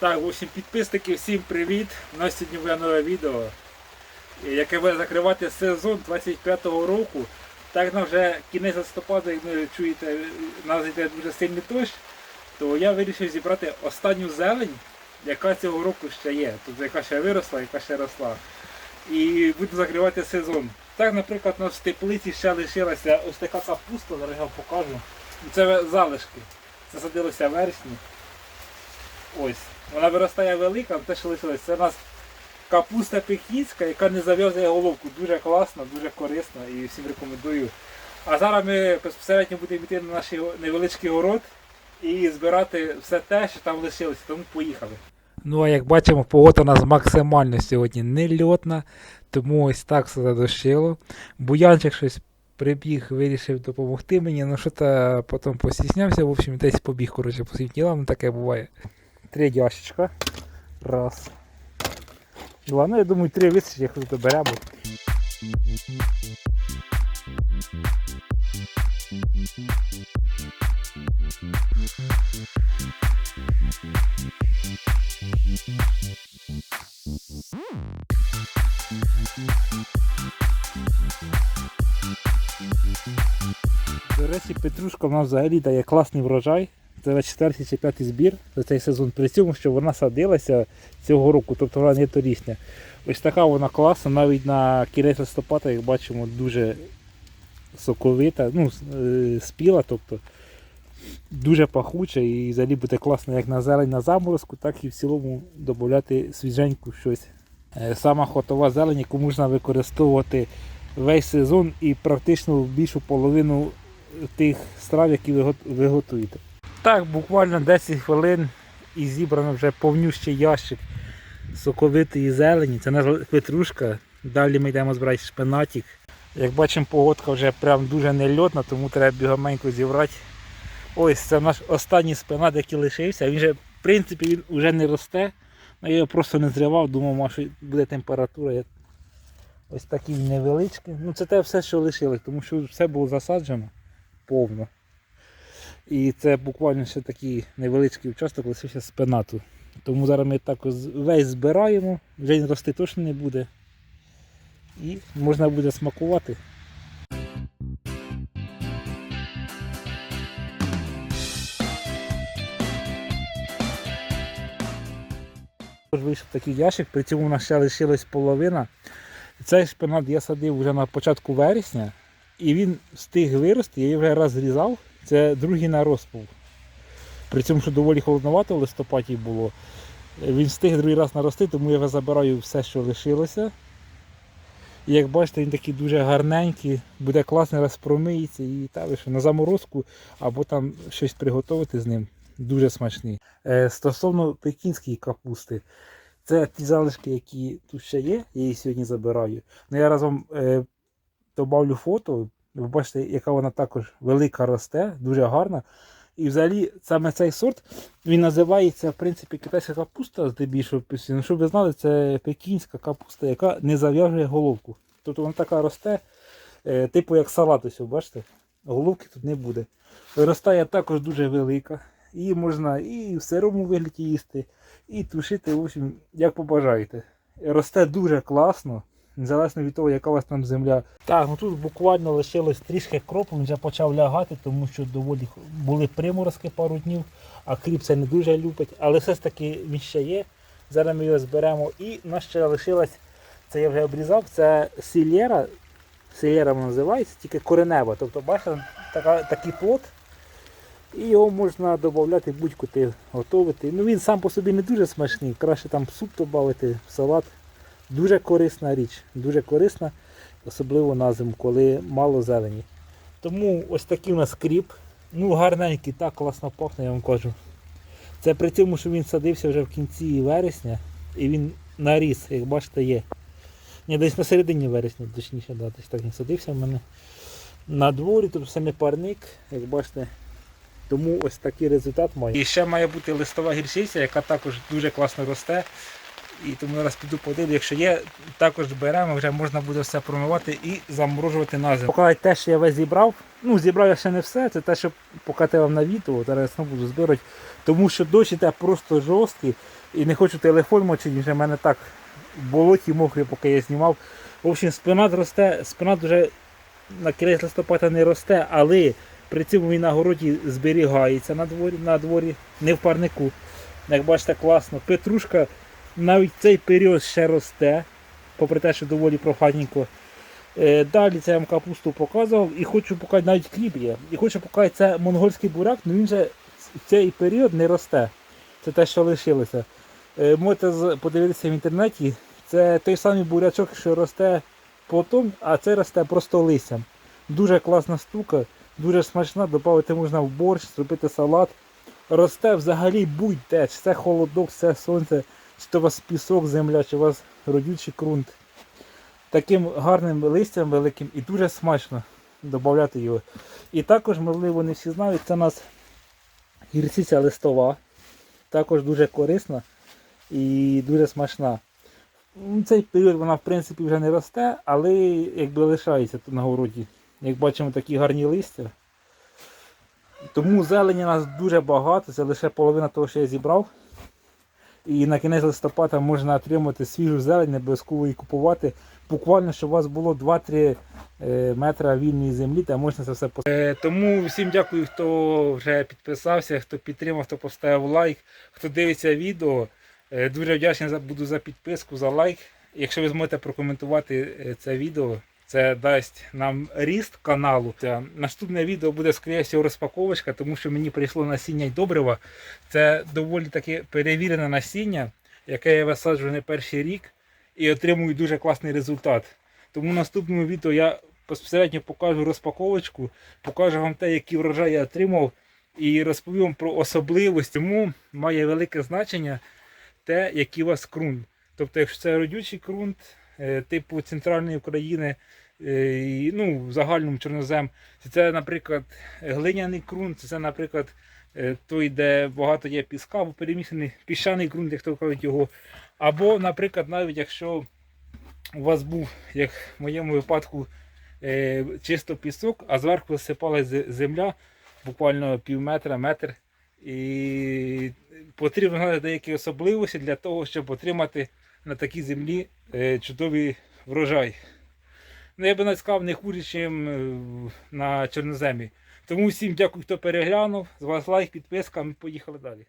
Так, в общем, підписники, всім привіт. У нас сьогодні буде нове відео, яке буде закривати сезон 25-го року. Так на вже кінець листопада, як ви чуєте, нас йде дуже сильний дощ, то я вирішив зібрати останню зелень, яка цього року ще є. Тобто яка ще виросла, яка ще росла. І буду закривати сезон. Так, наприклад, у нас в теплиці ще лишилася ось така капуста, зараз я вам покажу. Це залишки. Це садилося вересні. Ось. Вона виростає велика, але те, що лишилось. Це у нас капуста пекінська, яка не зав'язує головку. Дуже класна, дуже корисна і всім рекомендую. А зараз ми безпосередньо будемо йти на наш невеличкий город і збирати все те, що там лишилося. Тому поїхали. Ну а як бачимо, погода у нас максимально сьогодні нельотна, тому ось так все задощило. Буянчик щось прибіг, вирішив допомогти мені, ну що то потім постіснявся, в общем, десь побіг, коротше, по своїм ділам, таке буває. Три ящичка. Раз. Два. Ну, я думаю, три вистачить, якщо доберемо. До речі, петрушка в нас взагалі дає класний врожай. Це четвертий чи п'ятий збір за цей сезон. При цьому, що вона садилася цього року, тобто вона не торічня. Ось така вона класна, навіть на кінець листопада, як бачимо, дуже соковита, ну, е, спіла, тобто дуже пахуча і взагалі буде класно як на зелень на заморозку, так і в цілому додати свіженьку щось. Е, Сама хотова зелень, яку можна використовувати весь сезон і практично більшу половину тих страв, які ви готуєте. Так, буквально 10 хвилин і зібрано вже повнющий ящик соковитої зелені. Це наша петрушка. Далі ми йдемо збирати шпинатик. Як бачимо, погодка вже прям дуже нельотна, тому треба бігаменько зібрати. Ось це наш останній спинат, який лишився. Він вже, в принципі, він вже не росте. Ну, Я його просто не зривав, думав, може буде температура. Ось такий невеличкий. Ну це те все, що лишилось, тому що все було засаджено повно. І це буквально ще такий невеличкий участок лишився спинату. Тому зараз ми так весь збираємо, вже він рости точно не буде. І можна буде смакувати. Тож Вийшов такий ящик, при цьому у нас ще лишилась половина. Цей шпинат я садив вже на початку вересня, і він встиг вирости, я його вже раз зрізав. Це другий нарост був. При цьому, що доволі холодновато в листопаді було. Він встиг другий раз нарости, тому я забираю все, що лишилося. І як бачите, він такий дуже гарненький, буде класно розпромиється і та що на заморозку або там щось приготувати з ним. Дуже смачний. Е, стосовно пекінської капусти, це ті залишки, які тут ще є, я її сьогодні забираю. Ну я разом е, добавлю фото. Ви бачите, яка вона також велика росте, дуже гарна. І взагалі саме цей сорт він називається в принципі китайська капуста здебільшого. Ну, щоб ви знали, це пекінська капуста, яка не зав'яжує головку. Тобто вона така росте, е, типу як салат, ось, бачите, головки тут не буде. Виростає також дуже велика. Її можна і в сирому вигляді їсти, і тушити, в общем, як побажаєте. Росте дуже класно, незалежно від того, яка у вас там земля. Так, ну тут буквально лишилось трішки кропу, вже почав лягати, тому що доволі були приморозки пару днів, а кріп це не дуже любить. Але все ж таки він ще є. Зараз ми його зберемо. І в нас ще лишилась, це я вже обрізав, це сільєра. Сільєра вона називається, тільки коренева. Тобто, бачите, така, такий плод. І його можна додати будь-куди готувати. Ну він сам по собі не дуже смачний, краще там суп додати, в салат. Дуже корисна річ, дуже корисна, особливо на зиму, коли мало зелені. Тому ось такий у нас кріп. Ну гарненький, так класно пахне, я вам кажу. Це при цьому, що він садився вже в кінці вересня і він наріс, як бачите, є. Ні, десь на середині вересня, точніше, да, десь так він садився в мене. На дворі, тобто це не парник, як бачите. Тому ось такий результат має. І ще має бути листова гірчиця, яка також дуже класно росте. І тому зараз піду подивлю, якщо є, також беремо, вже можна буде все промивати і заморожувати на зиму. Поки те, що я весь зібрав, ну зібрав я ще не все, це те, що покати вам на відео, зараз я буду збирати, тому що дощ іде просто жорсткий і не хочу телефон мочити, вже в мене так в болоті мокрі, поки я знімав. В общем, спинат росте, спинат вже на кінець листопада не росте, але при цьому він на городі зберігається на дворі, на дворі, не в парнику. Як бачите, класно. Петрушка навіть цей період ще росте, попри те, що доволі прохладненько. Е, Далі це я вам капусту показував і хочу показати навіть кріп є. І хочу показати це монгольський бурак, але він же в цей період не росте. Це те, що лишилося. Е, Можете подивитися в інтернеті. Це той самий бурячок, що росте потом, а це росте просто листям. Дуже класна штука, дуже смачна, додати можна в борщ, зробити салат. Росте взагалі будь-де, це холодок, це сонце, чи то у вас пісок, земля, чи у вас родючий ґрунт. Таким гарним листям великим і дуже смачно додати його. І також, можливо, не всі знають, це у нас гірчиця листова. Також дуже корисна і дуже смачна. У цей період вона в принципі вже не росте, але якби лишається тут на городі. Як бачимо, такі гарні листя. Тому зелені у нас дуже багато, це лише половина того, що я зібрав. І на кінець листопада можна отримати свіжу зелень, обов'язково її купувати. Буквально, щоб у вас було 2-3 е, метра вільної землі, та можна це все поставити. Тому всім дякую, хто вже підписався, хто підтримав, хто поставив лайк, хто дивиться відео. Е, Дуже вдячний буду за підписку, за лайк. Якщо ви зможете прокоментувати е, це відео, це дасть нам ріст каналу. Наступне відео буде, всього, розпаковочка, тому що мені прийшло насіння й добрива. Це доволі таки перевірене насіння, яке я висаджую не перший рік і отримую дуже класний результат. Тому в наступному відео я безпосередньо покажу розпаковочку, покажу вам те, які врожаї я отримав, і розповім вам про особливості. Тому має велике значення те, який у вас ґрунт. Тобто, якщо це родючий ґрунт, е, типу центральної України, е, ну, в загальному чорнозем, це, наприклад, глиняний ґрунт, це, наприклад, е, той, де багато є піска, або перемішаний піщаний ґрунт, як то кажуть його. Або, наприклад, навіть якщо у вас був, як в моєму випадку, е, чисто пісок, а зверху засипалась земля, буквально пів метра, метр. І потрібно деякі особливості для того, щоб отримати на такій землі е, чудовий врожай. Ну, я би навіть сказав, не хуже, ніж на чорноземі. Тому всім дякую, хто переглянув. З вас лайк, підписка, ми поїхали далі.